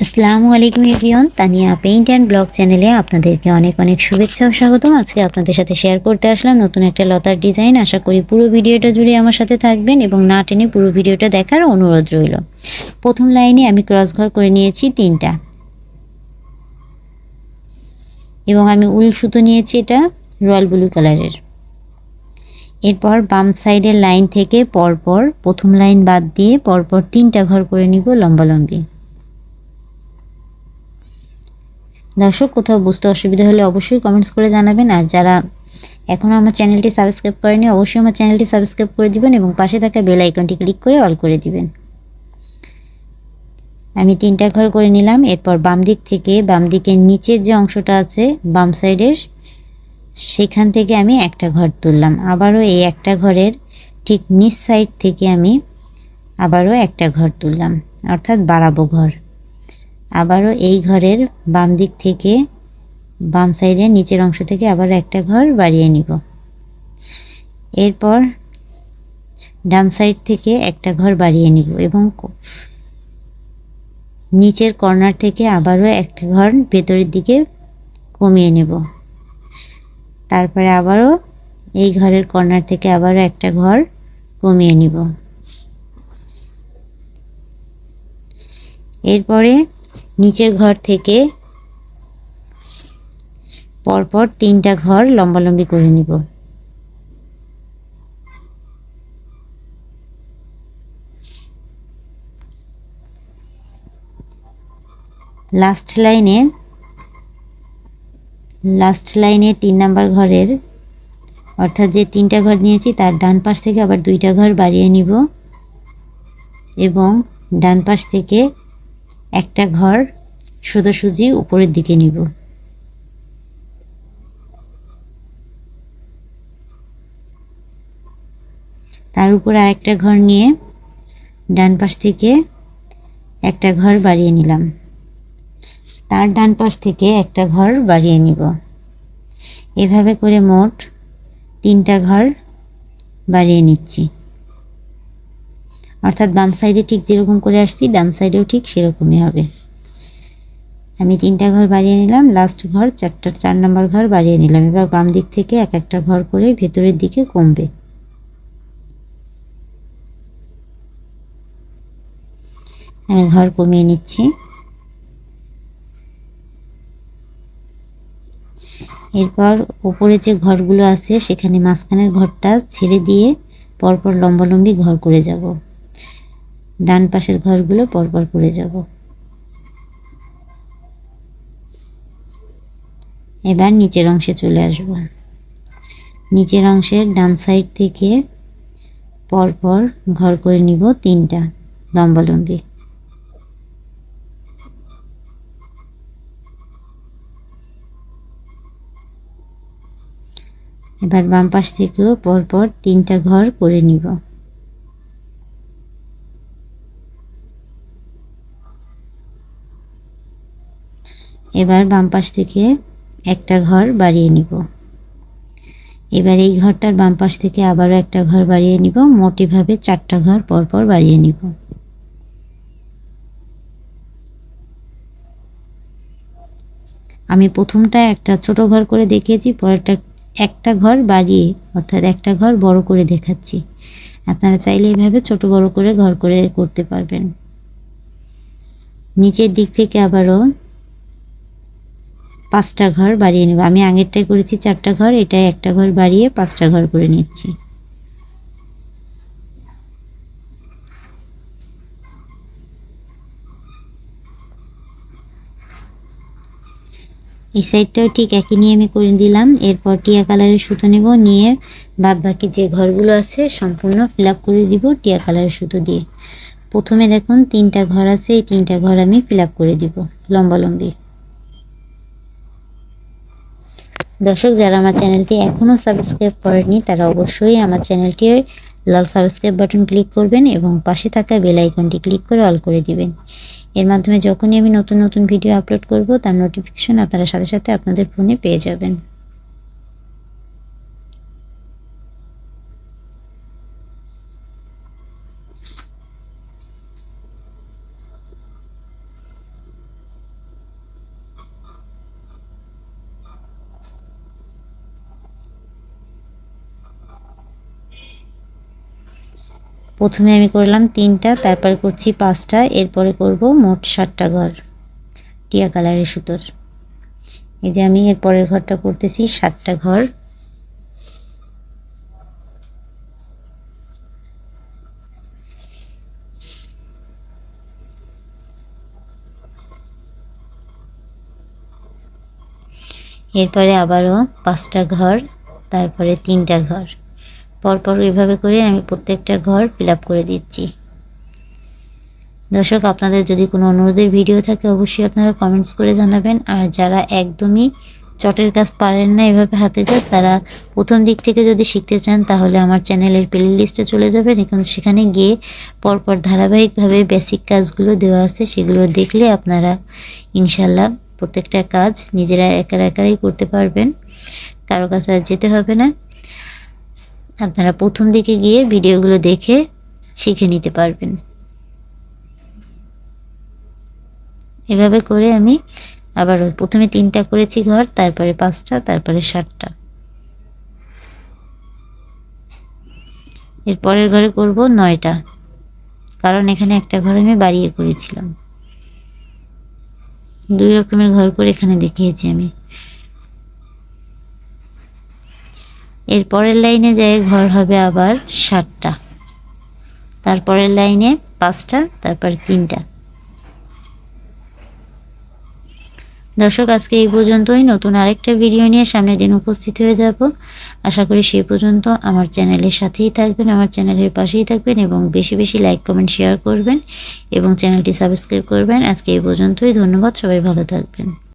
আসসালামু আলাইকুম everyone, Tania paint and blog চ্যানেলে আপনাদেরকে অনেক অনেক শুভেচ্ছা ও স্বাগতম। আজকে আপনাদের সাথে শেয়ার করতে আসলাম নতুন একটা লতার ডিজাইন। আশা করি পুরো ভিডিওটা জুড়ে আমার সাথে থাকবেন এবং না টেনে পুরো ভিডিওটা দেখার অনুরোধ রইল। প্রথম লাইনে আমি ক্রস ঘর করে নিয়েছি তিনটা। এবং আমি উল সুতো নিয়েছি এটা রয়্যাল ব্লু কালারের। এরপর বাম সাইডের লাইন থেকে পরপর প্রথম লাইন বাদ দিয়ে পরপর তিনটা ঘর করে নিব লম্বালম্বি। দর্শক, কোথাও বুঝতে অসুবিধা হলে অবশ্যই কমেন্টস করে জানাবেন। আর যারা এখনও আমার চ্যানেলটি সাবস্ক্রাইব করেনি, অবশ্যই আমার চ্যানেলটি সাবস্ক্রাইব করে দিবেন এবং পাশে থাকা বেল আইকনটি ক্লিক করে অল করে দিবেন। আমি তিনটা ঘর করে নিলাম। এরপর বাম দিক থেকে, বাম দিকের নিচের যে অংশটা আছে, বাম সাইডের সেখান থেকে আমি একটা ঘর তুললাম। আবারও এই একটা ঘরের ঠিক নিচ সাইড থেকে আমি আবারও একটা ঘর তুললাম। অর্থাৎ বাড়াবো ঘর। আবারও এই ঘরের বাম দিক থেকে, বাম সাইডের নিচের অংশ থেকে আবার একটা ঘর বাড়িয়ে নিব। এরপর ডান সাইড থেকে একটা ঘর বাড়িয়ে নিব এবং নিচের কর্নার থেকে আবারও একটা ঘর ভেতরের দিকে কমিয়ে নেব। তারপরে আবারও এই ঘরের কর্নার থেকে আবারও একটা ঘর কমিয়ে নিব। এরপরে নিচের ঘর থেকে পরপর তিনটা ঘর লম্বালম্বি করে নিব। লাস্ট লাইনে লাস্ট লাইনে তিন নাম্বার ঘরের, অর্থাৎ যে তিনটা ঘর নিয়েছি তার ডান পাশ থেকে আবার দুইটা ঘর বাড়িয়ে নিব এবং ডান পাশ থেকে একটা ঘর সোজাসুজি উপরের দিকে নিব। তার উপর আরেকটা ঘর নিয়ে ডান পাশ থেকে একটা ঘর বাড়িয়ে নিলাম। তার ডান পাশ থেকে একটা ঘর বাড়িয়ে নিব। এভাবে করে মোট তিনটা ঘর বাড়িয়ে নিচ্ছি। অর্থাৎ বাম সাইডে ঠিক যেরকম করে আসছি, ডান সাইডেও ঠিক সেরকমই হবে। আমি তিনটা ঘর বাড়িয়ে নিলাম লাস্ট ঘর, চারটা, চার নম্বর ঘর বাড়িয়ে নিলাম। এবার বাম দিক থেকে এক একটা ঘর করে ভেতরের দিকে কমবে। আমি ঘর কমিয়ে নিচ্ছি। এরপর ওপরে যে ঘরগুলো আছে, সেখানে মাঝখানের ঘরটা ছেড়ে দিয়ে পরপর লম্বালম্বি ঘর করে যাব। ডান পাশের ঘরগুলো পরপর করে যাব। এবার নিচের অংশে চলে আসব। নিচের অংশের ডান সাইড থেকে পরপর ঘর করে নিব তিনটা লম্বালম্বি এবার বাম পাশ থেকেও পরপর তিনটা ঘর করে নিব। এবার বাম পাশ থেকে একটা ঘর বাড়িয়ে নিব। এবার এই ঘরটার বাম পাশ থেকে আবারও একটা ঘর বাড়িয়ে নিব। মোটিভাবে চারটা ঘর পরপর বাড়িয়ে নিব। আমি প্রথমটা একটা ছোট ঘর করে দেখিয়েছি, পরেরটা একটা ঘর বাড়িয়ে, অর্থাৎ একটা ঘর বড় করে দেখাচ্ছি। আপনারা চাইলে এইভাবে ছোট বড় করে ঘর করে করতে পারবেন। নিচের দিক থেকে আবারও পাঁচটা ঘর বাড়িয়ে নেব। আমি আগেরটাই করেছি চারটা ঘর, এটাই একটা ঘর বাড়িয়ে পাঁচটা ঘর করে নিচ্ছি। এই সাইডটাও ঠিক একই নিয়ে আমি করে দিলাম। এরপর টিয়া কালারের সুতো নেব, নিয়ে বাদ বাকি যে ঘরগুলো আছে সম্পূর্ণ ফিল করে দিব টিয়া কালারের সুতো দিয়ে। প্রথমে দেখুন তিনটা ঘর আছে, এই তিনটা ঘর আমি ফিল করে দিব লম্বা দর্শক, যারা আমার চ্যানেলটি এখনও সাবস্ক্রাইব করেনি তারা অবশ্যই আমার চ্যানেলটি লাল সাবস্ক্রাইব বাটন ক্লিক করবেন এবং পাশে থাকা বেল আইকনটি ক্লিক করে অল করে দিবেন। এর মাধ্যমে যখনই আমি নতুন নতুন ভিডিও আপলোড করব, তার নোটিফিকেশন আপনারা সাথে সাথে আপনাদের ফোনে পেয়ে যাবেন। প্রথমে আমি করলাম তিনটা, তারপর করছি পাঁচটা, এরপরে করব মোট সাতটা ঘর, টিয়া কালারের সুতোর। এই যে আমি এর পরের ঘরটা করতেছি, সাতটা ঘর। এরপরে আবারও পাঁচটা ঘর, তারপরে তিনটা ঘর। পরপর এভাবে করে আমি প্রত্যেকটা ঘর ফিল করে দিচ্ছি। দর্শক, আপনাদের যদি কোনো অনুরোধের ভিডিও থাকে, অবশ্যই আপনারা কমেন্টস করে জানাবেন। আর যারা একদমই চটের কাজ পারেন না এভাবে হাতে কাজ, তারা প্রথম দিক থেকে যদি শিখতে চান, তাহলে আমার চ্যানেলের প্লে লিস্টে চলে যাবেন। এখন সেখানে গিয়ে পরপর ধারাবাহিকভাবে বেসিক কাজগুলো দেওয়া আছে, সেগুলো দেখলে আপনারা ইনশাল্লাহ প্রত্যেকটা কাজ নিজেরা একা একাই করতে পারবেন। কারও কাছে আর যেতে হবে না। আপনারা প্রথম দিকে গিয়ে ভিডিওগুলো দেখে শিখে নিতে পারবেন। এভাবে করে আমি আবার প্রথমে তিনটা করেছি ঘর, তারপরে পাঁচটা, তারপরে সাতটা। এর পরের ঘরে করব নয়টা, কারণ এখানে একটা ঘর আমি বাড়িয়ে করেছিলাম। দুই রকমের ঘর করে এখানে দেখিয়েছি আমি। এর পরের লাইনে যায় ঘর হবে আবার সাতটা। তারপরের লাইনে পাঁচটা, তারপর তিনটা। দর্শক, আজকে এই পর্যন্তই। নতুন আরেকটা ভিডিও নিয়ে সামনের দিন উপস্থিত হয়ে যাব। আশা করি সেই পর্যন্ত আমার চ্যানেলের সাথেই থাকবেন, আমার চ্যানেলের পাশেই থাকবেন এবং বেশি বেশি লাইক, কমেন্ট, শেয়ার করবেন এবং চ্যানেলটি সাবস্ক্রাইব করবেন। আজকে এই পর্যন্তই। ধন্যবাদ। সবাই ভালো থাকবেন।